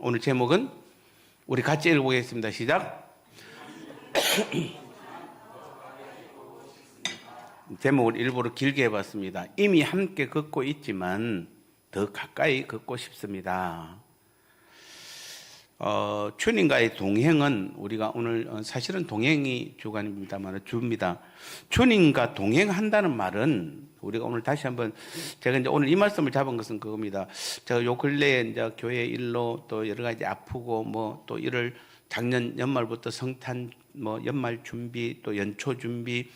오늘 제목은 우리 같이 읽어보겠습니다. 시작. 제목을 일부러 길게 해봤습니다. 이미 함께 걷고 있지만 더 가까이 걷고 싶습니다. 어, 주님과의 동행은 우리가 오늘 어, 사실은 동행이 주관입니다만 주입니다. 주님과 동행한다는 말은 우리가 오늘 다시 한번 제가 이제 오늘 이 말씀을 잡은 것은 그겁니다. 제가 요 근래에 이제 교회 일로 또 여러 가지 아프고 뭐 또 이를 작년 연말부터 성탄 뭐 연말 준비 또 연초 준비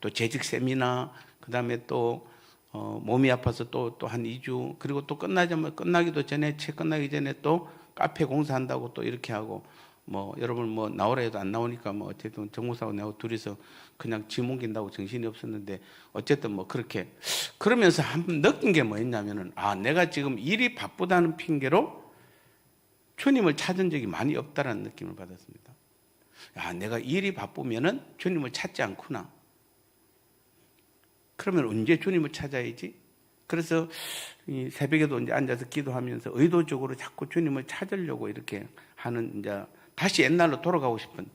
또 재직 세미나 그다음에 또 어, 몸이 아파서 또 또 한 2주 그리고 또 끝나자면 끝나기도 전에 책 끝나기 전에 또 카페 공사한다고 또 이렇게 하고 뭐 여러분 뭐 나오라 해도 안 나오니까 뭐 어쨌든 정무사하고 내가 둘이서 그냥 짐 옮긴다고 정신이 없었는데 어쨌든 뭐 그렇게 그러면서 한번 느낀 게 뭐였냐면은 아 내가 지금 일이 바쁘다는 핑계로 주님을 찾은 적이 많이 없다라는 느낌을 받았습니다. 야 내가 일이 바쁘면은 주님을 찾지 않구나. 그러면 언제 주님을 찾아야지? 그래서 이 새벽에도 이제 앉아서 기도하면서 의도적으로 자꾸 주님을 찾으려고 이렇게 하는 이제 다시 옛날로 돌아가고 싶은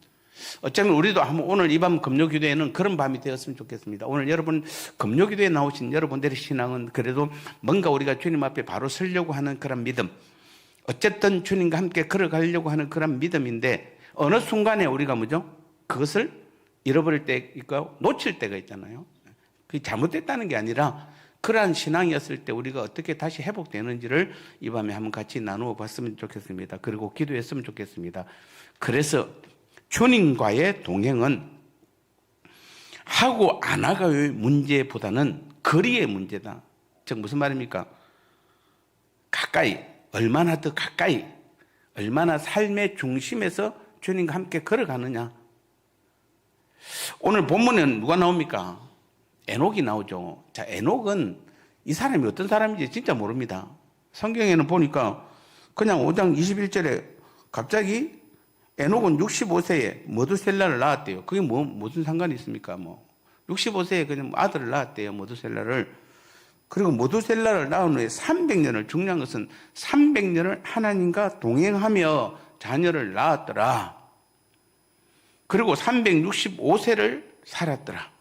어쩌면 우리도 한번 오늘 이 밤 금요 기도에는 그런 밤이 되었으면 좋겠습니다. 오늘 여러분 금요 기도에 나오신 여러분들의 신앙은 그래도 뭔가 우리가 주님 앞에 바로 서려고 하는 그런 믿음. 어쨌든 주님과 함께 걸어가려고 하는 그런 믿음인데 어느 순간에 우리가 뭐죠? 그것을 잃어버릴 때 있고 놓칠 때가 있잖아요. 그게 잘못됐다는 게 아니라 그러한 신앙이었을 때 우리가 어떻게 다시 회복되는지를 이 밤에 한번 같이 나누어 봤으면 좋겠습니다. 그리고 기도했으면 좋겠습니다. 그래서 주님과의 동행은 하고 안 하고의 문제보다는 거리의 문제다. 즉 무슨 말입니까? 가까이 얼마나 더 가까이 얼마나 삶의 중심에서 주님과 함께 걸어가느냐. 오늘 본문은 누가 나옵니까? 에녹이 나오죠. 자, 에녹은 이 사람이 어떤 사람인지 진짜 모릅니다. 성경에는 보니까 그냥 5장 21절에 갑자기 에녹은 65세에 머두셀라를 낳았대요. 그게 뭐, 무슨 상관이 있습니까? 뭐. 65세에 그냥 아들을 낳았대요. 머두셀라를. 그리고 머두셀라를 낳은 후에 300년을, 중요한 것은 300년을 하나님과 동행하며 자녀를 낳았더라. 그리고 365세를 살았더라.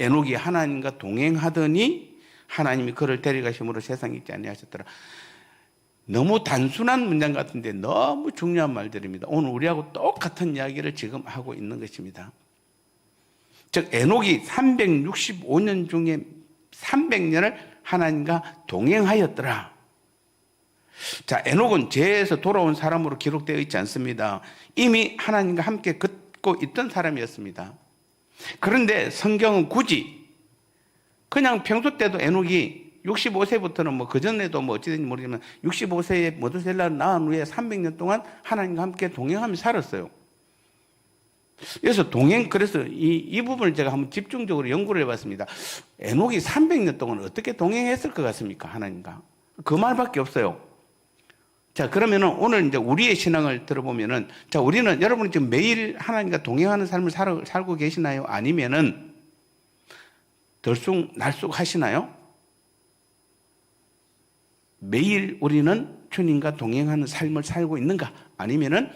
에녹이 하나님과 동행하더니 하나님이 그를 데려가심으로 세상에 있지 아니하셨더라. 너무 단순한 문장 같은데 너무 중요한 말들입니다. 오늘 우리하고 똑같은 이야기를 지금 하고 있는 것입니다. 즉 에녹이 365년 중에 300년을 하나님과 동행하였더라. 자, 에녹은 죄에서 돌아온 사람으로 기록되어 있지 않습니다. 이미 하나님과 함께 걷고 있던 사람이었습니다. 그런데 성경은 굳이 그냥 평소 때도 에녹이 65세부터는 뭐 그전에도 뭐 어찌된지 모르지만 65세에 머두셀라를 낳은 후에 300년 동안 하나님과 함께 동행하며 살았어요. 그래서 동행, 그래서 이, 이 부분을 제가 한번 집중적으로 연구를 해봤습니다. 에녹이 300년 동안 어떻게 동행했을 것 같습니까? 하나님과. 그 말밖에 없어요. 자, 그러면은 오늘 이제 우리의 신앙을 들어보면은 자, 우리는 여러분이 지금 매일 하나님과 동행하는 삶을 살, 살고 계시나요? 아니면은 들쑥날쑥 하시나요? 매일 우리는 주님과 동행하는 삶을 살고 있는가? 아니면은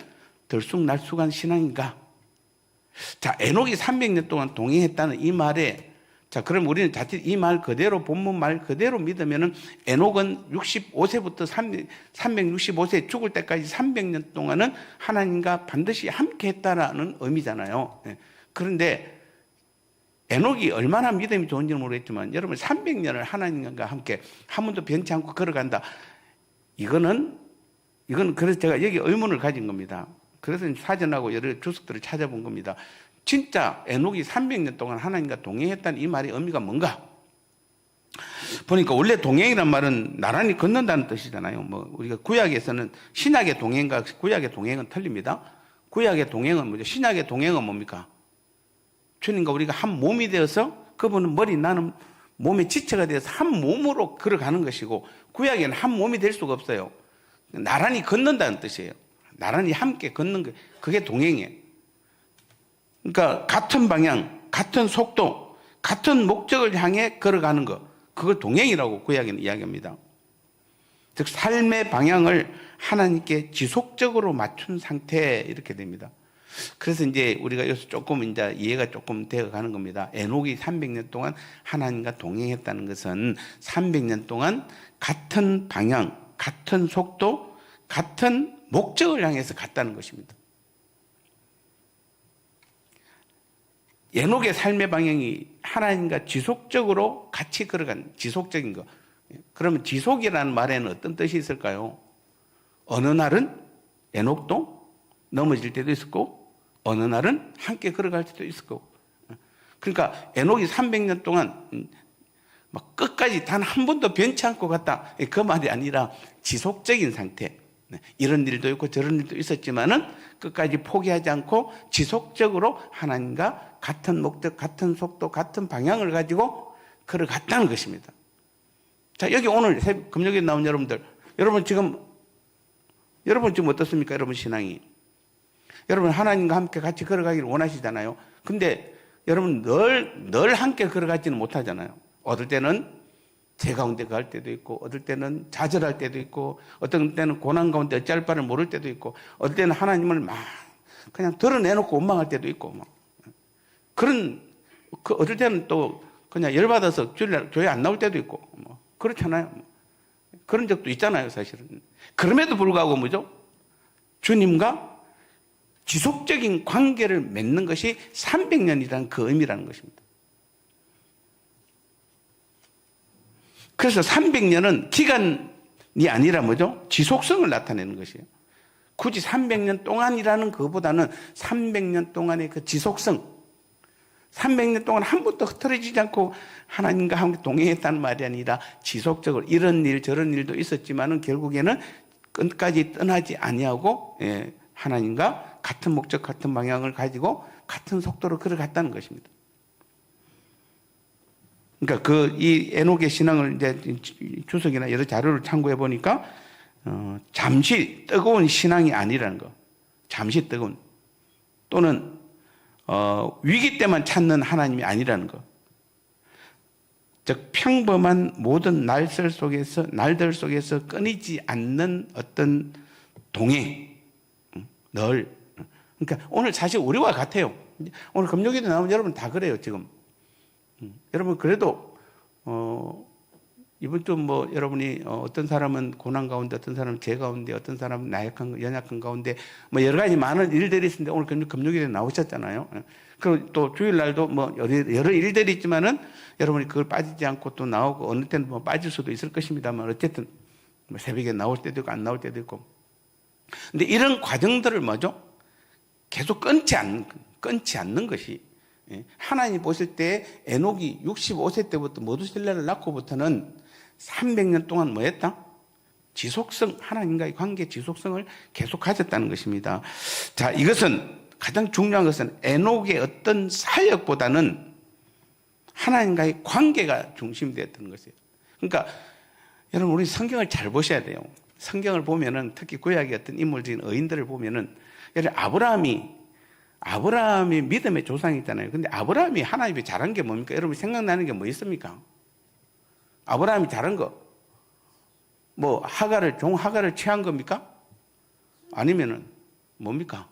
들쑥날쑥한 신앙인가? 자, 에녹이 300년 동안 동행했다는 이 말에 자, 그럼 우리는 자칫 이 말 그대로 본문 말 그대로 믿으면은 에녹은 65세부터 365세 죽을 때까지 300년 동안은 하나님과 반드시 함께 했다라는 의미잖아요. 예. 그런데 에녹이 얼마나 믿음이 좋은지는 모르겠지만 여러분 300년을 하나님과 함께 한 번도 변치 않고 걸어간다. 이거는 이건 그래서 제가 여기 의문을 가진 겁니다. 그래서 사전하고 여러 주석들을 찾아본 겁니다. 진짜 에녹이 300년 동안 하나님과 동행했다는 이 말의 의미가 뭔가? 보니까 원래 동행이란 말은 나란히 걷는다는 뜻이잖아요. 뭐 우리가 구약에서는 신약의 동행과 구약의 동행은 틀립니다. 구약의 동행은 뭐죠? 신약의 동행은 뭡니까? 주님과 우리가 한 몸이 되어서 그분은 머리 나는 몸의 지체가 되어서 한 몸으로 걸어가는 것이고 구약에는 한 몸이 될 수가 없어요. 나란히 걷는다는 뜻이에요. 나란히 함께 걷는 거 그게 동행이에요. 그러니까 같은 방향, 같은 속도, 같은 목적을 향해 걸어가는 것. 그걸 동행이라고 구약에는 이야기합니다. 즉 삶의 방향을 하나님께 지속적으로 맞춘 상태 이렇게 됩니다. 그래서 이제 우리가 여기서 조금 이제 이해가 조금 되어 가는 겁니다. 에녹이 300년 동안 하나님과 동행했다는 것은 300년 동안 같은 방향, 같은 속도, 같은 목적을 향해서 갔다는 것입니다. 에녹의 삶의 방향이 하나님과 지속적으로 같이 걸어간 지속적인 거. 그러면 지속이라는 말에는 어떤 뜻이 있을까요? 어느 날은 에녹도 넘어질 때도 있었고 어느 날은 함께 걸어갈 때도 있을 거고. 그러니까 에녹이 300년 동안 막 끝까지 단 한 번도 변치 않고 갔다. 그 말이 아니라 지속적인 상태. 이런 일도 있고 저런 일도 있었지만은 끝까지 포기하지 않고 지속적으로 하나님과 같은 목적, 같은 속도, 같은 방향을 가지고 걸어갔다는 것입니다. 자, 여기 오늘 금요일에 나온 여러분들, 여러분 지금, 여러분 지금 어떻습니까? 여러분 신앙이. 여러분 하나님과 함께 같이 걸어가기를 원하시잖아요. 근데 여러분 늘, 늘 함께 걸어가지는 못하잖아요. 어떨 때는 제 가운데 갈 때도 있고, 어떨 때는 좌절할 때도 있고, 어떤 때는 고난 가운데 어찌할 바를 모를 때도 있고, 어떨 때는 하나님을 막 그냥 드러내놓고 원망할 때도 있고, 막. 그런, 그 어떨 때는 또 그냥 열받아서 주일날 교회 안 나올 때도 있고, 뭐. 그렇잖아요. 그런 적도 있잖아요, 사실은. 그럼에도 불구하고 뭐죠? 주님과 지속적인 관계를 맺는 것이 300년이라는 그 의미라는 것입니다. 그래서 300년은 기간이 아니라 뭐죠? 지속성을 나타내는 것이에요. 굳이 300년 동안이라는 그보다는 300년 동안의 그 지속성, 300년 동안 한 번도 흐트러지지 않고 하나님과 함께 동행했다는 말이 아니라 지속적으로 이런 일 저런 일도 있었지만은 결국에는 끝까지 떠나지 아니하고 예, 하나님과 같은 목적 같은 방향을 가지고 같은 속도로 걸어갔다는 것입니다. 그러니까 그 이 에녹의 신앙을 이제 주석이나 여러 자료를 참고해 보니까 어, 잠시 뜨거운 신앙이 아니라는 거, 잠시 뜨거운 또는 어, 위기 때만 찾는 하나님이 아니라는 것. 즉 평범한 모든 날들 속에서 날들 속에서 끊이지 않는 어떤 동행 늘 그러니까 오늘 사실 우리와 같아요. 오늘 금요일에 나오면 여러분 다 그래요 지금. 여러분 그래도 어 이번 좀 뭐 여러분이 어, 떤 사람은 고난 가운데 어떤 사람은 제 가운데 어떤 사람은 나약한 연약한 가운데 뭐 여러 가지 많은 일들이 있는데 오늘 금요, 금요일에 나오셨잖아요. 그리고 또 주일 날도 뭐 여러, 일들이 있지만은 여러분이 그걸 빠지지 않고 또 나오고 어느 때는 뭐 빠질 수도 있을 것입니다만 어쨌든 뭐 새벽에 나올 때도 있고 안 나올 때도 있고. 근데 이런 과정들을 뭐죠? 계속 끊지 않는 끊지 않는 것이 예, 하나님 보실 때 에녹이 65세 때부터 모두실레를 낳고부터는 300년 동안 뭐 했다? 지속성, 하나님과의 관계 지속성을 계속 가졌다는 것입니다. 자, 이것은 가장 중요한 것은 에녹의 어떤 사역보다는 하나님과의 관계가 중심이 되었던 것이에요. 그러니까 여러분 우리 성경을 잘 보셔야 돼요. 성경을 보면은 특히 구약의 어떤 인물적인 어인들을 보면은 예를 아브라함이 아브라함이 믿음의 조상이 있잖아요. 근데 아브라함이 하나님이 잘한 게 뭡니까? 여러분 생각나는 게 뭐 있습니까? 아브라함이 잘한 거. 뭐 하가를 종 하가를 취한 겁니까? 아니면은 뭡니까?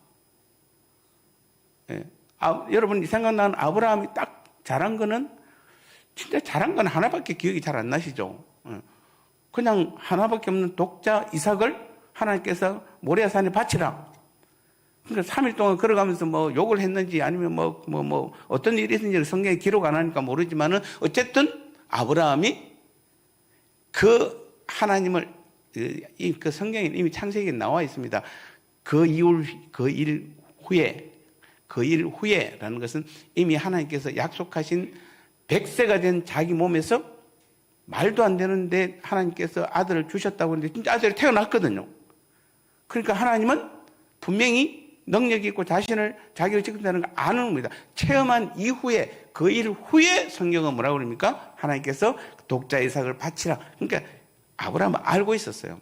예. 아, 여러분이 생각나는 아브라함이 딱 잘한 거는 진짜 잘한 건 하나밖에 기억이 잘 안 나시죠? 예. 그냥 하나밖에 없는 독자 이삭을 하나님께서 모리아산에 바치라. 그러니까 3일 동안 걸어가면서 뭐 욕을 했는지 아니면 뭐, 뭐, 뭐, 어떤 일이 있었는지 성경에 기록 안 하니까 모르지만은 어쨌든 아브라함이 그 하나님을 그 성경에 이미 창세기에 나와 있습니다. 그 이후, 그일 후에, 그 일 후에라는 것은 이미 하나님께서 약속하신 백세가 된 자기 몸에서 말도 안 되는데 하나님께서 아들을 주셨다고 하는데 진짜 아들이 태어났거든요. 그러니까 하나님은 분명히 능력이 있고 자신을 자기를 지킨다는 걸 아는 겁니다. 체험한 이후에 그 일 후에 성경은 뭐라고 그럽니까? 하나님께서 독자 이삭을 바치라. 그러니까 아브라함은 알고 있었어요.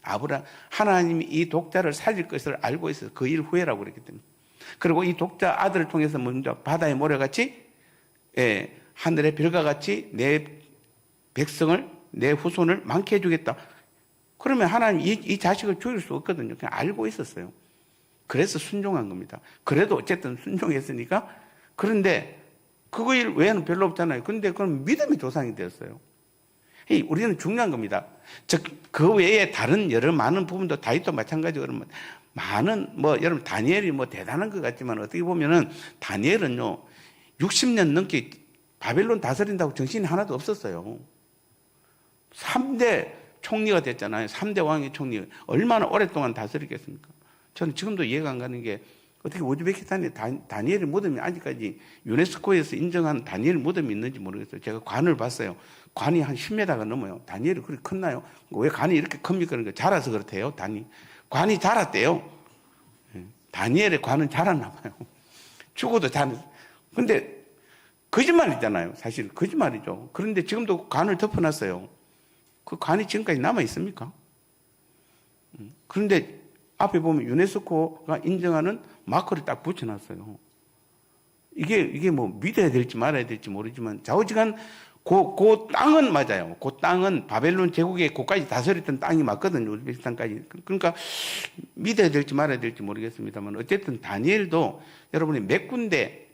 아브라 하나님이 이 독자를 살릴 것을 알고 있어요. 그일 후에라고 그랬기 때문에. 그리고 이 독자 아들을 통해서 먼저 바다의 모래같이 예, 하늘의 별과 같이 내 백성을 내 후손을 많게 해주겠다. 그러면 하나님 이, 이 자식을 죽일 수 없거든요. 그냥 알고 있었어요. 그래서 순종한 겁니다. 그래도 어쨌든 순종했으니까 그런데 그거 외에는 별로 없잖아요. 근데 그건 믿음의 조상이 되었어요. 이 우리는 중요한 겁니다. 즉, 그 외에 다른 여러 많은 부분도 다윗도 마찬가지로 그러면 많은, 뭐, 여러분, 다니엘이 뭐 대단한 것 같지만 어떻게 보면은 다니엘은요, 60년 넘게 바벨론 다스린다고 정신이 하나도 없었어요. 3대 총리가 됐잖아요. 3대 왕의 총리. 얼마나 오랫동안 다스리겠습니까? 저는 지금도 이해가 안 가는 게 어떻게 우즈베키스탄에 다, 다니엘의 무덤이 아직까지 유네스코에서 인정한 다니엘 무덤이 있는지 모르겠어요. 제가 관을 봤어요. 관이 한 10m가 넘어요. 다니엘이 그렇게 컸나요? 왜 관이 이렇게 큽니까? 그러니까 자라서 그렇대요. 다니. 관이 자랐대요. 예. 다니엘의 관은 자랐나 봐요. 죽어도 자는. 근데 거짓말이잖아요. 사실 거짓말이죠. 그런데 지금도 관을 덮어놨어요. 그 관이 지금까지 남아 있습니까? 음. 그런데 앞에 보면 유네스코가 인정하는 마크를 딱 붙여놨어요. 이게 이게 뭐 믿어야 될지 말아야 될지 모르지만 좌우지간 그, 그 땅은 맞아요. 그 땅은 바벨론 제국의 고까지 다스렸던 땅이 맞거든요. 우즈베키스탄까지. 그러니까 믿어야 될지 말아야 될지 모르겠습니다만 어쨌든 다니엘도 여러분이 몇 군데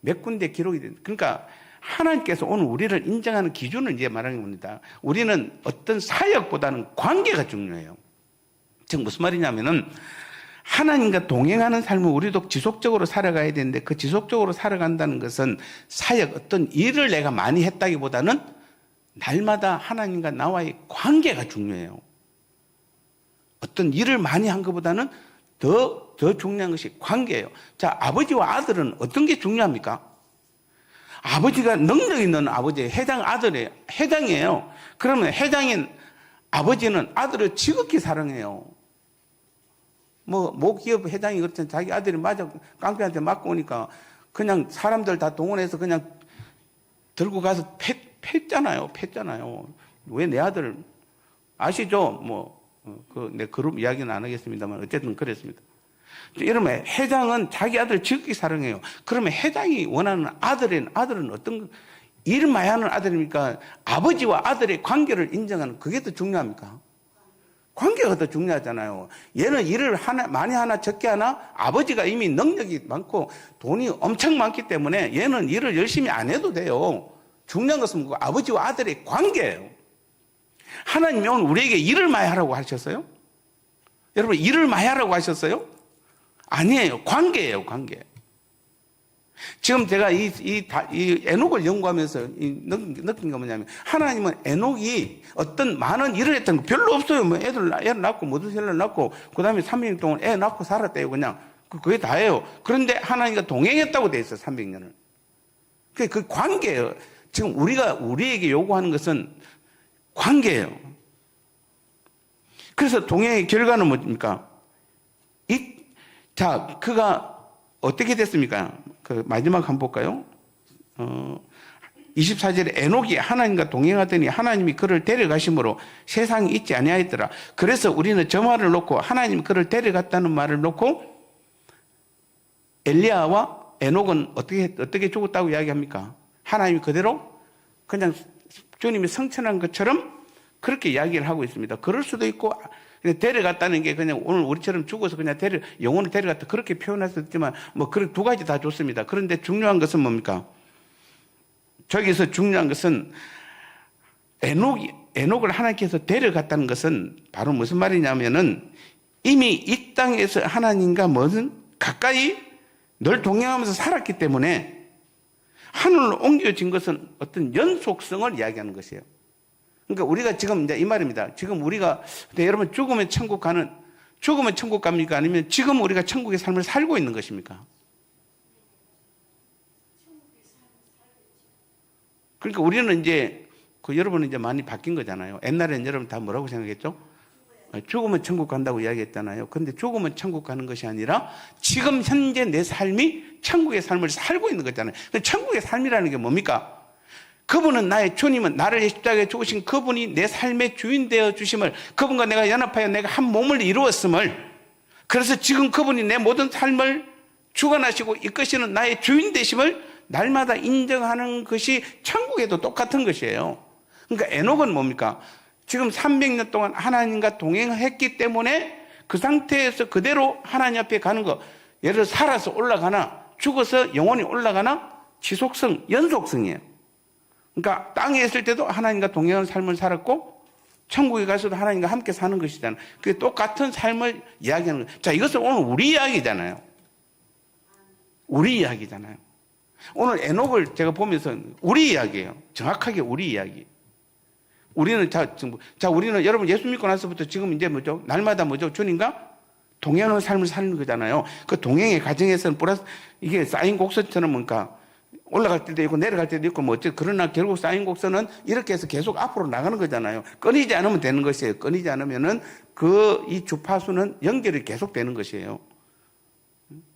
몇 군데 기록이 된 그러니까 하나님께서 오늘 우리를 인정하는 기준을 이제 말하는 겁니다. 우리는 어떤 사역보다는 관계가 중요해요. 즉 무슨 말이냐면은 하나님과 동행하는 삶을 우리도 지속적으로 살아가야 되는데 그 지속적으로 살아간다는 것은 사역 어떤 일을 내가 많이 했다기보다는 날마다 하나님과 나와의 관계가 중요해요. 어떤 일을 많이 한 것보다는 더, 더 중요한 것이 관계예요. 자, 아버지와 아들은 어떤 게 중요합니까? 아버지가 능력 있는 아버지, 해당 아들의 해당이에요. 그러면 해당인 아버지는 아들을 지극히 사랑해요. 뭐, 모기업 회장이 그렇잖아요. 자기 아들이 맞아, 깡패한테 맞고 오니까 그냥 사람들 다 동원해서 그냥 들고 가서 패, 팼잖아요. 팼잖아요. 왜 내 아들을, 아시죠? 뭐, 어, 그, 내 그룹 이야기는 안 하겠습니다만 어쨌든 그랬습니다. 이러면 회장은 자기 아들 지극히 사랑해요. 그러면 회장이 원하는 아들은, 아들은 어떤, 일 많이 하는 아들입니까? 아버지와 아들의 관계를 인정하는 그게 더 중요합니까? 관계가 더 중요하잖아요. 얘는 일을 하나, 많이 하나 적게 하나 아버지가 이미 능력이 많고 돈이 엄청 많기 때문에 얘는 일을 열심히 안 해도 돼요. 중요한 것은 그 아버지와 아들의 관계예요. 하나님이 오늘 우리에게 일을 많이 하라고 하셨어요? 여러분, 일을 많이 하라고 하셨어요? 아니에요. 관계예요, 관계. 지금 제가 이, 이, 다, 이 에녹을 연구하면서 이 느낀, 게 뭐냐면 하나님은 에녹이 어떤 많은 일을 했던 거 별로 없어요. 뭐 애들, 애를 낳고 모두셀을 낳고 그 다음에 300년 동안 애 낳고 살았대요. 그냥. 그- 그게 다예요. 그런데 하나님과 동행했다고 돼 있어요. 300년을. 그, 그 관계예요. 지금 우리가 우리에게 요구하는 것은 관계예요. 그래서 동행의 결과는 뭡니까? 이, 자, 그가 어떻게 됐습니까? 그 마지막 한번 볼까요? 어, 24절에 에녹이 하나님과 동행하더니 하나님이 그를 데려가심으로 세상이 있지 아니하였더라. 그래서 우리는 저 말을 놓고 하나님 그를 데려갔다는 말을 놓고 엘리야와 에녹은 어떻게 어떻게 죽었다고 이야기합니까? 하나님이 그대로 그냥 주님이 성천한 것처럼 그렇게 이야기를 하고 있습니다. 그럴 수도 있고 그냥 데려갔다는 게 그냥 오늘 우리처럼 죽어서 그냥 데려 영혼을 데려갔다 그렇게 표현했었지만 뭐 그런 두 가지 다 좋습니다. 그런데 중요한 것은 뭡니까? 저기서 중요한 것은 에녹이 에녹을 하나님께서 데려갔다는 것은 바로 무슨 말이냐면은 이미 이 땅에서 하나님과 무슨 가까이 늘 동행하면서 살았기 때문에 하늘로 옮겨진 것은 어떤 연속성을 이야기하는 것이에요. 그러니까 우리가 지금 이제 이 말입니다. 지금 우리가 여러분 죽으면 천국 가는 죽으면 천국 갑니까? 아니면 지금 우리가 천국의 삶을 살고 있는 것입니까? 그러니까 우리는 이제 그 여러분은 이제 많이 바뀐 거잖아요. 옛날에는 여러분 다 뭐라고 생각했죠? 죽으면 천국 간다고 이야기했잖아요. 근데 죽으면 천국 가는 것이 아니라 지금 현재 내 삶이 천국의 삶을 살고 있는 거잖아요. 천국의 삶이라는 게 뭡니까? 그분은 나의 주님은 나를 십자가에 죽으신 그분이 내 삶의 주인 되어 주심을 그분과 내가 연합하여 내가 한 몸을 이루었음을 그래서 지금 그분이 내 모든 삶을 주관하시고 이끄시는 나의 주인 되심을 날마다 인정하는 것이 천국에도 똑같은 것이에요. 그러니까 에녹은 뭡니까? 지금 300년 동안 하나님과 동행했기 때문에 그 상태에서 그대로 하나님 앞에 가는 거. 예를 들어 살아서 올라가나 죽어서 영원히 올라가나 지속성, 연속성이에요. 그러니까 땅에 있을 때도 하나님과 동행하는 삶을 살았고 천국에 가서도 하나님과 함께 사는 것이잖아요. 그게 똑같은 삶을 이야기하는 거예요. 자, 이것은 오늘 우리 이야기잖아요. 우리 이야기잖아요. 오늘 에녹을 제가 보면서 우리 이야기예요. 정확하게 우리 이야기. 우리는 자, 지금 자, 우리는 여러분 예수 믿고 나서부터 지금 이제 뭐죠? 날마다 뭐죠? 주님과 동행하는 삶을 사는 거잖아요. 그 동행의 과정에서는 플러스 이게 쌓인 곡선처럼 뭔가 올라갈 때도 있고 내려갈 때도 있고 뭐 어째 그러나 결국 쌓인 곡선은 이렇게 해서 계속 앞으로 나가는 거잖아요. 끊이지 않으면 되는 것이에요. 끊이지 않으면은 그 이 주파수는 연결이 계속 되는 것이에요.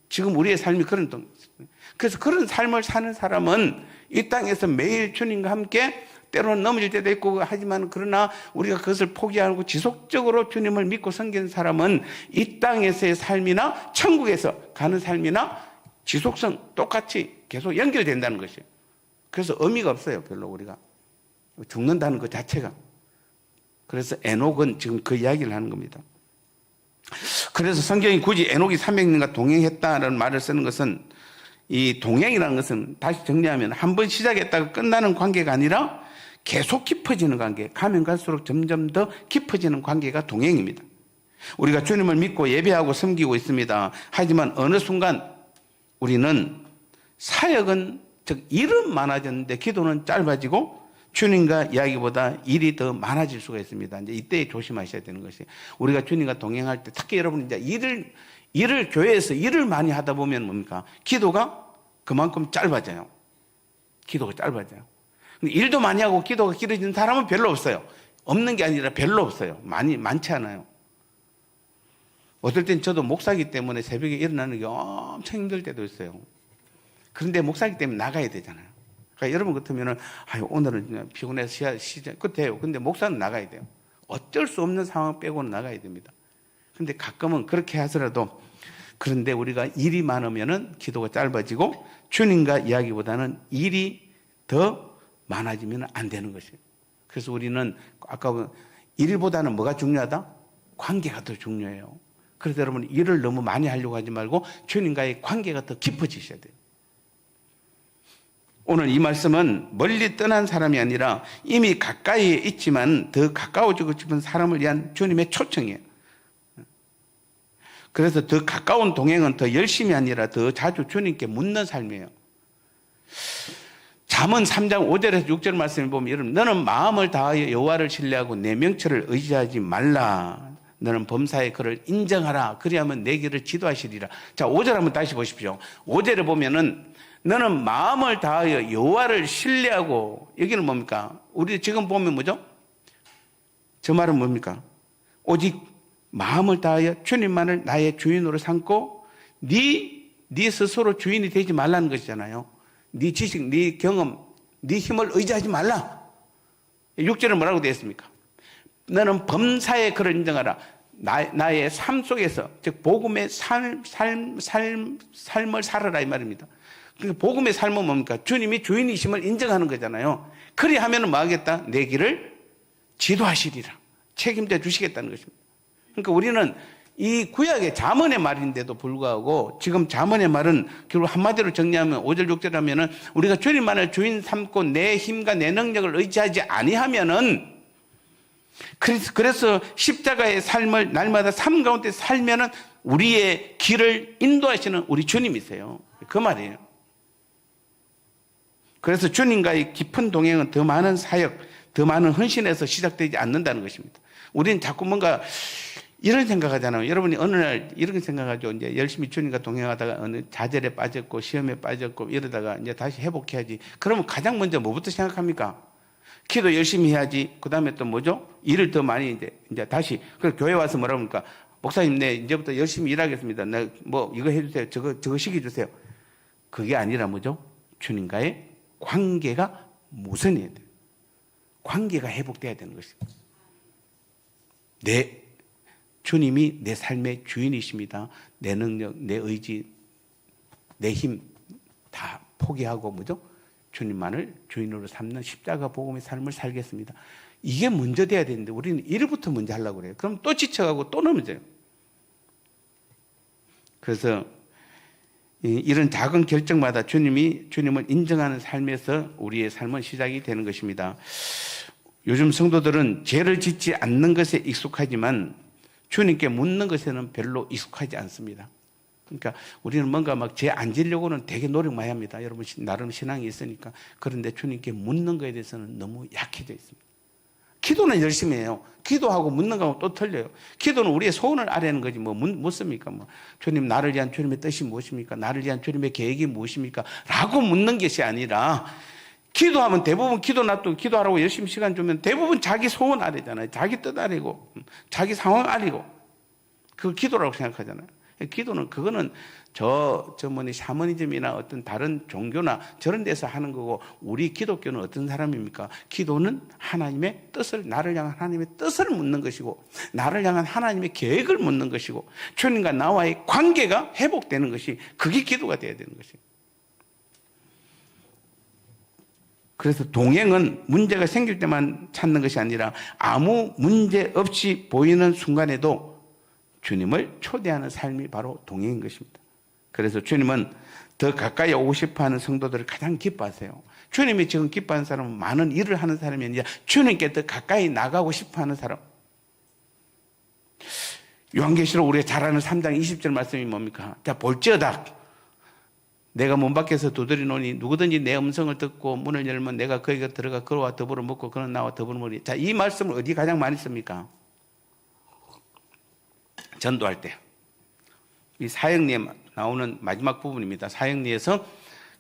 지금 우리의 삶이 그런 동 그래서 그런 삶을 사는 사람은 이 땅에서 매일 주님과 함께 때로는 넘어질 때도 있고 하지만 그러나 우리가 그것을 포기하고 지속적으로 주님을 믿고 섬기는 사람은 이 땅에서의 삶이나 천국에서 가는 삶이나 지속성 똑같이 계속 연결된다는 것이에요. 그래서 의미가 없어요. 별로 우리가 죽는다는 것 자체가. 그래서 에녹은 지금 그 이야기를 하는 겁니다. 그래서 성경이 굳이 에녹이 300년과 동행했다는 말을 쓰는 것은 이 동행이라는 것은 다시 정리하면 한 번 시작했다가 끝나는 관계가 아니라 계속 깊어지는 관계, 가면 갈수록 점점 더 깊어지는 관계가 동행입니다. 우리가 주님을 믿고 예배하고 섬기고 있습니다. 하지만 어느 순간 우리는 사역은 즉 일은 많아졌는데 기도는 짧아지고 주님과 이야기보다 일이 더 많아질 수가 있습니다. 이제 이때 조심하셔야 되는 것이 우리가 주님과 동행할 때 특히 여러분 이제 일을 일을 교회에서 일을 많이 하다 보면 뭡니까? 기도가 그만큼 짧아져요. 기도가 짧아져요. 일도 많이 하고 기도가 길어지는 사람은 별로 없어요. 없는 게 아니라 별로 없어요. 많이 많지 않아요. 어떨 땐 저도 목사기 때문에 새벽에 일어나는 게 엄청 힘들 때도 있어요. 그런데 목사기 때문에 나가야 되잖아요. 그러니까 여러분 같으면은 아유 오늘은 피곤해서 쉬자 끝에요. 근데 목사는 나가야 돼요. 어쩔 수 없는 상황 빼고는 나가야 됩니다. 근데 가끔은 그렇게 하더라도 그런데 우리가 일이 많으면은 기도가 짧아지고 주님과 이야기보다는 일이 더 많아지면 안 되는 것이에요. 그래서 우리는 아까 일보다는 뭐가 중요하다? 관계가 더 중요해요. 그래서 여러분 일을 너무 많이 하려고 하지 말고 주님과의 관계가 더 깊어지셔야 돼요. 오늘 이 말씀은 멀리 떠난 사람이 아니라 이미 가까이에 있지만 더 가까워지고 싶은 사람을 위한 주님의 초청이에요. 그래서 더 가까운 동행은 더 열심히 아니라 더 자주 주님께 묻는 삶이에요. 잠언 3장 5절에서 6절 말씀을 보면 여러분 너는 마음을 다하여 여호와를 신뢰하고 내 명철을 의지하지 말라. 너는 범사의 그를 인정하라. 그리하면 내 길을 지도하시리라. 자, 5절 한번 다시 보십시오. 5절에 보면은 너는 마음을 다하여 여호와를 신뢰하고 여기는 뭡니까? 우리 지금 보면 뭐죠? 저 말은 뭡니까? 오직 마음을 다하여 주님만을 나의 주인으로 삼고 네, 네 스스로 주인이 되지 말라는 것이잖아요. 네 지식, 네 경험, 네 힘을 의지하지 말라. 6절은 뭐라고 되어 있습니까? 너는 범사의 그를 인정하라. 나, 나의 삶 속에서, 즉, 복음의 삶, 삶, 삶, 삶을 살아라. 이 말입니다. 그 복음의 삶은 뭡니까? 주님이 주인이심을 인정하는 거잖아요. 그리 하면은 뭐 하겠다? 내 길을 지도하시리라. 책임져 주시겠다는 것입니다. 그러니까 우리는 이 구약의 자문의 말인데도 불구하고 지금 자문의 말은 결국 한마디로 정리하면 5절 6절 하면은 우리가 주님만을 주인 삼고 내 힘과 내 능력을 의지하지 아니하면은 그래서, 그래서 십자가의 삶을 날마다 삶 가운데 살면은 우리의 길을 인도하시는 우리 주님이세요. 그 말이에요. 그래서 주님과의 깊은 동행은 더 많은 사역, 더 많은 헌신에서 시작되지 않는다는 것입니다. 우리는 자꾸 뭔가 이런 생각하잖아요. 여러분이 어느 날 이렇게 생각하죠. 이제 열심히 주님과 동행하다가 어느 자절에 빠졌고 시험에 빠졌고 이러다가 이제 다시 회복해야지. 그러면 가장 먼저 뭐부터 생각합니까? 기도 열심히 해야지. 그 다음에 또 뭐죠? 일을 더 많이 이제, 이제 다시. 그 교회 와서 뭐라 그러니까 목사님, 네, 이제부터 열심히 일하겠습니다. 네, 뭐 이거 해주세요. 저거, 저거 시켜주세요. 그게 아니라 뭐죠? 주님과의 관계가 무선해야 돼요. 관계가 회복돼야 되는 것입니다. 내 주님이 내 삶의 주인이십니다. 내 능력, 내 의지, 내 힘 다 포기하고 뭐죠? 주님만을 주인으로 삼는 십자가 복음의 삶을 살겠습니다. 이게 먼저 돼야 되는데 우리는 일부터 먼저 하려고 그래요. 그럼 또 지쳐가고 또 넘어져요. 그래서 이- 이런 작은 결정마다 주님이 주님을 인정하는 삶에서 우리의 삶은 시작이 되는 것입니다. 요즘 성도들은 죄를 짓지 않는 것에 익숙하지만 주님께 묻는 것에는 별로 익숙하지 않습니다. 그러니까 우리는 뭔가 막죄안 지려고는 되게 노력 많이 합니다. 여러분 신- 나름 신앙이 있으니까 그런데 주님께 묻는 것에 대해서는 너무 약해져 있습니다. 기도는 열심히 해요. 기도하고 묻는 거하고 또 틀려요. 기도는 우리의 소원을 아뢰는 거지 뭐 묻, 묻습니까? 뭐 주님 나를 위한 주님의 뜻이 무엇입니까? 나를 위한 주님의 계획이 무엇입니까? 라고 묻는 것이 아니라 기도하면 대부분 기도 놔두고 기도하라고 열심히 시간 주면 대부분 자기 소원 아래잖아요. 자기 뜻 아래고 자기 상황 아래고 그 기도라고 생각하잖아요. 기도는 그거는 저, 저 뭐니 샤머니즘이나 어떤 다른 종교나 저런 데서 하는 거고 우리 기독교는 어떤 사람입니까? 기도는 하나님의 뜻을 나를 향한 하나님의 뜻을 묻는 것이고 나를 향한 하나님의 계획을 묻는 것이고 주님과 나와의 관계가 회복되는 것이 그게 기도가 돼야 되는 것이에요. 그래서 동행은 문제가 생길 때만 찾는 것이 아니라 아무 문제 없이 보이는 순간에도 주님을 초대하는 삶이 바로 동행인 것입니다. 그래서 주님은 더 가까이 오고 싶어 하는 성도들을 가장 기뻐하세요. 주님이 지금 기뻐하는 사람은 많은 일을 하는 사람이 아니라 주님께 더 가까이 나가고 싶어 하는 사람. 요한계시록 우리가 잘 아는 3장 20절 말씀이 뭡니까? 자, 볼지어다. 내가 문 밖에서 두드리 노니 누구든지 내 음성을 듣고 문을 열면 내가 거기가 들어가 그와 더불어 먹고 그는 나와 더불어 먹으리. 자, 이 말씀을 어디 가장 많이 씁니까? 전도할 때. 이 사형리에 나오는 마지막 부분입니다. 사형리에서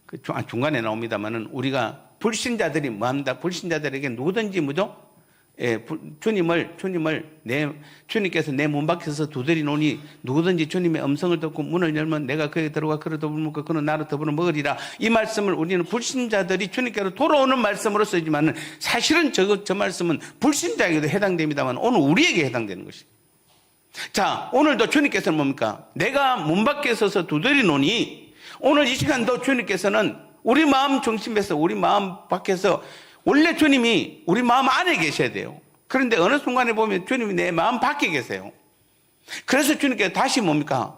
그 중- 아, 중간에 나옵니다만은 우리가 불신자들이 뭐합니다. 불신자들에게 누구든지 뭐죠? 예, 부- 주님을 주님을 내 주님께서 내 문 밖에서 두드리 노니 누구든지 주님의 음성을 듣고 문을 열면 내가 그에 들어가 그를 더불어 먹고 그는 나를 더불어 먹으리라. 이 말씀을 우리는 불신자들이 주님께로 돌아오는 말씀으로 쓰지만은 사실은 저, 저 말씀은 불신자에게도 해당됩니다만 오늘 우리에게 해당되는 것입니다. 자, 오늘도 주님께서는 뭡니까? 내가 문 밖에 서서 두드리 노니 오늘 이 시간도 주님께서는 우리 마음 중심에서 우리 마음 밖에서 원래 주님이 우리 마음 안에 계셔야 돼요. 그런데 어느 순간에 보면 주님이 내 마음 밖에 계세요. 그래서 주님께서 다시 뭡니까?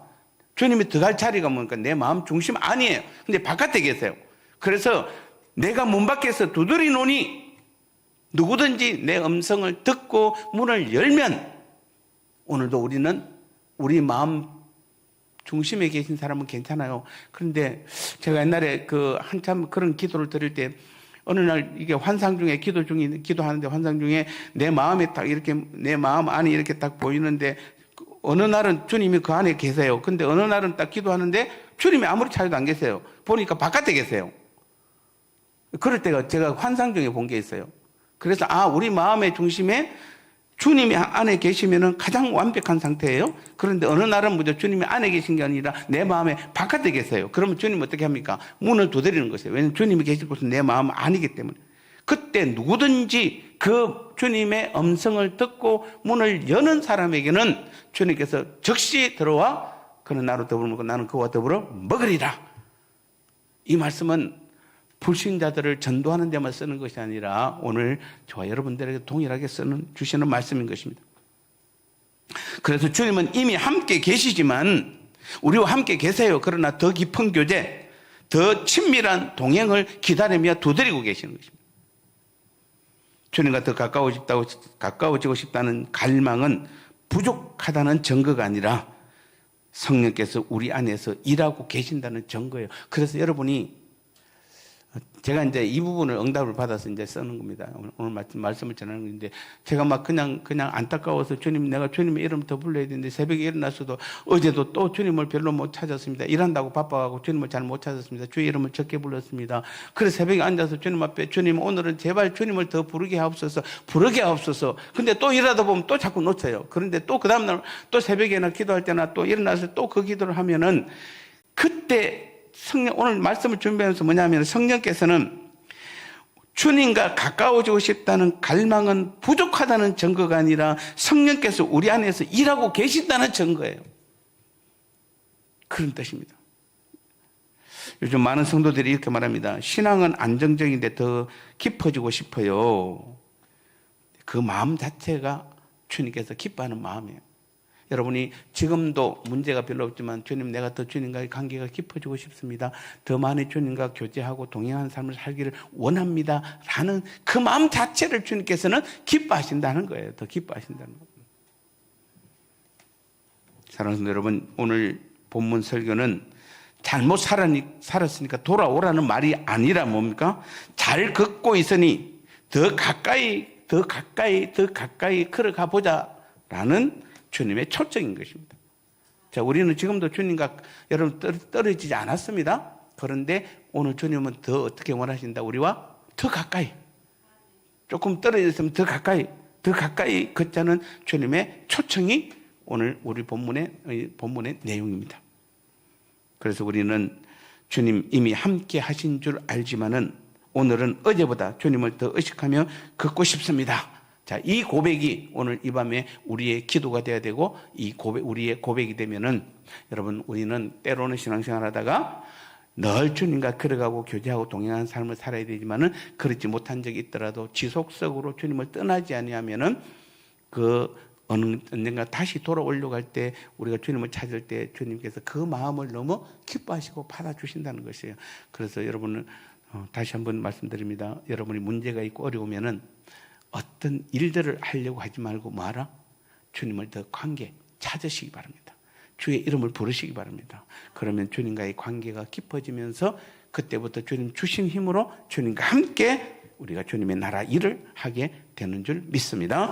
주님이 들어갈 자리가 뭡니까? 내 마음 중심 아니에요. 근데 바깥에 계세요. 그래서 내가 문 밖에서 두드리 노니 누구든지 내 음성을 듣고 문을 열면 오늘도 우리는 우리 마음 중심에 계신 사람은 괜찮아요. 그런데 제가 옛날에 그 한참 그런 기도를 드릴 때 어느 날 이게 환상 중에 기도 중에 기도하는데 환상 중에 내 마음에 딱 이렇게 내 마음 안에 이렇게 딱 보이는데 그 어느 날은 주님이 그 안에 계세요. 근데 어느 날은 딱 기도하는데 주님이 아무리 찾아도 안 계세요. 보니까 바깥에 계세요. 그럴 때가 제가 환상 중에 본 게 있어요. 그래서 아 우리 마음의 중심에 주님이 안에 계시면은 가장 완벽한 상태예요. 그런데 어느 날은 먼저 주님이 안에 계신 게 아니라 내 마음에 바깥에 계세요. 그러면 주님 어떻게 합니까? 문을 두드리는 것이에요. 왜냐하면 주님이 계실 곳은 내 마음 아니기 때문에. 그때 누구든지 그 주님의 음성을 듣고 문을 여는 사람에게는 주님께서 즉시 들어와 그는 나로 더불어 먹고 나는 그와 더불어 먹으리라. 이 말씀은 불신자들을 전도하는 데만 쓰는 것이 아니라 오늘 저와 여러분들에게 동일하게 쓰는 주시는 말씀인 것입니다. 그래서 주님은 이미 함께 계시지만 우리와 함께 계세요. 그러나 더 깊은 교제, 더 친밀한 동행을 기다리며 두드리고 계시는 것입니다. 주님과 더 가까워지고 가까워지고 싶다는 갈망은 부족하다는 증거가 아니라 성령께서 우리 안에서 일하고 계신다는 증거예요. 그래서 여러분이 제가 이제 이 부분을 응답을 받아서 이제 쓰는 겁니다. 오늘- 말씀, 말씀을 전하는 건데, 제가 막 그냥, 그냥 안타까워서 주님, 내가 주님의 이름 더 불러야 되는데, 새벽에 일어났어도 어제도 또 주님을 별로 못 찾았습니다. 일한다고 바빠가고 주님을 잘 못 찾았습니다. 주의 이름을 적게 불렀습니다. 그래서 새벽에 앉아서 주님 앞에, 주님, 오늘은 제발 주님을 더 부르게 하옵소서, 부르게 하옵소서. 근데 또 일하다 보면 또 자꾸 놓쳐요. 그런데 또 그 다음날 또 새벽에나 기도할 때나 또 일어나서 또 그 기도를 하면은, 그때 성령, 오늘 말씀을 준비하면서 뭐냐면 성령께서는 주님과 가까워지고 싶다는 갈망은 부족하다는 증거가 아니라 성령께서 우리 안에서 일하고 계신다는 증거예요. 그런 뜻입니다. 요즘 많은 성도들이 이렇게 말합니다. 신앙은 안정적인데 더 깊어지고 싶어요. 그 마음 자체가 주님께서 기뻐하는 마음이에요. 여러분이 지금도 문제가 별로 없지만 주님 내가 더 주님과의 관계가 깊어지고 싶습니다. 더 많이 주님과 교제하고 동행하는 삶을 살기를 원합니다. 라는 그 마음 자체를 주님께서는 기뻐하신다는 거예요. 더 기뻐하신다는 거예요. 사랑하는 여러분, 오늘 본문 설교는 잘못 살았으니까 돌아오라는 말이 아니라 뭡니까? 잘 걷고 있으니 더 가까이, 더 가까이, 더 가까이 걸어가 보자. 라는 주님의 초청인 것입니다. 자, 우리는 지금도 주님과 여러분 떨- 떨어지지 않았습니다. 그런데 오늘 주님은 더 어떻게 원하신다? 우리와 더 가까이. 조금 떨어져 있으면 더 가까이, 더 가까이 걷자는 주님의 초청이 오늘 우리 본문의, 이 본문의 내용입니다. 그래서 우리는 주님 이미 함께 하신 줄 알지만은 오늘은 어제보다 주님을 더 의식하며 걷고 싶습니다. 자, 이 고백이 오늘 이 밤에 우리의 기도가 돼야 되고 이 고백, 우리의 고백이 되면은 여러분 우리는 때로는 신앙생활 하다가 늘 주님과 걸어가고 교제하고 동행하는 삶을 살아야 되지만은 그렇지 못한 적이 있더라도 지속적으로 주님을 떠나지 아니하면은 그 어느 언젠가 다시 돌아오려고 할때 우리가 주님을 찾을 때 주님께서 그 마음을 너무 기뻐하시고 받아주신다는 것이에요. 그래서 여러분은 어, 다시 한번 말씀드립니다. 여러분이 문제가 있고 어려우면은 어떤 일들을 하려고 하지 말고 뭐하라? 주님을 더 관계 찾으시기 바랍니다. 주의 이름을 부르시기 바랍니다. 그러면 주님과의 관계가 깊어지면서 그때부터 주님 주신 힘으로 주님과 함께 우리가 주님의 나라 일을 하게 되는 줄 믿습니다.